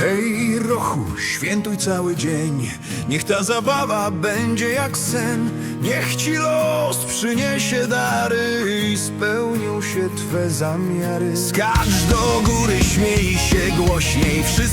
Hej, Rochu, świętuj cały dzień. Niech ta zabawa będzie jak sen. Niech ci los przyniesie dary i spełnią się twe zamiary. Skacz do góry, śmiej się głośniej. Wszystko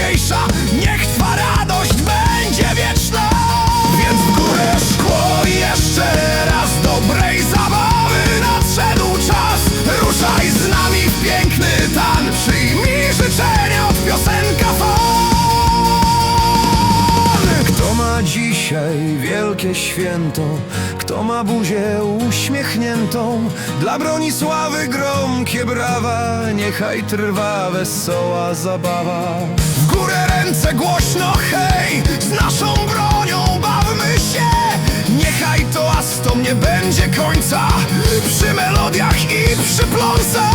dzisiejsza, niech twa radość będzie wieczna. Więc w górę szkło i jeszcze raz dobrej zabawy nadszedł czas. Ruszaj z nami w piękny tan, przyjmij życzenia od piosenka fan. Kto ma dzisiaj wielkie święto? Kto ma buzię uśmiechniętą? Dla Bronisławy gromkie brawa, niechaj trwa wesoła zabawa. Ręce głośno hej, z naszą bronią bawmy się. Niechaj to astom nie będzie końca, przy melodiach i przy pląsach.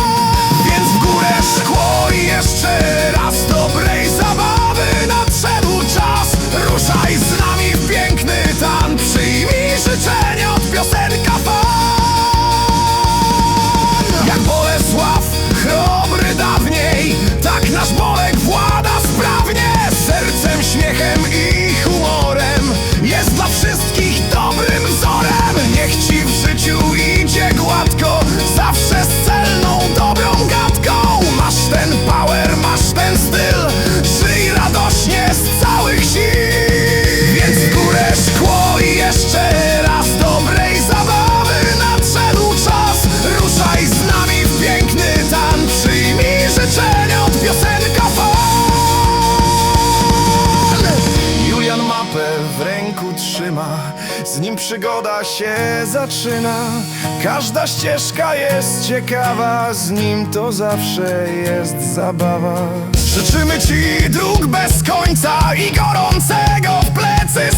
Więc w górę szkło i jeszcze raz dobrej zabawy nadszedł czas. Ruszaj z nami w piękny tan, przyjmij szkło i jeszcze raz dobrej zabawy nadszedł czas. Ruszaj z nami w piękny tan, przyjmij życzenia od piosenka fan. Julian mapę w ręku trzyma, z nim przygoda się zaczyna. Każda ścieżka jest ciekawa, z nim to zawsze jest zabawa. Życzymy ci dróg bez końca i gorącego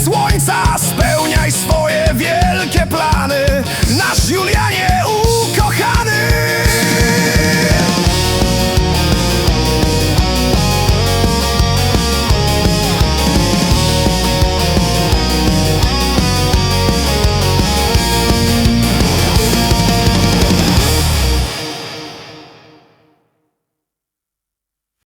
słońca. Spełniaj swoje wielkie plany, nasz Julian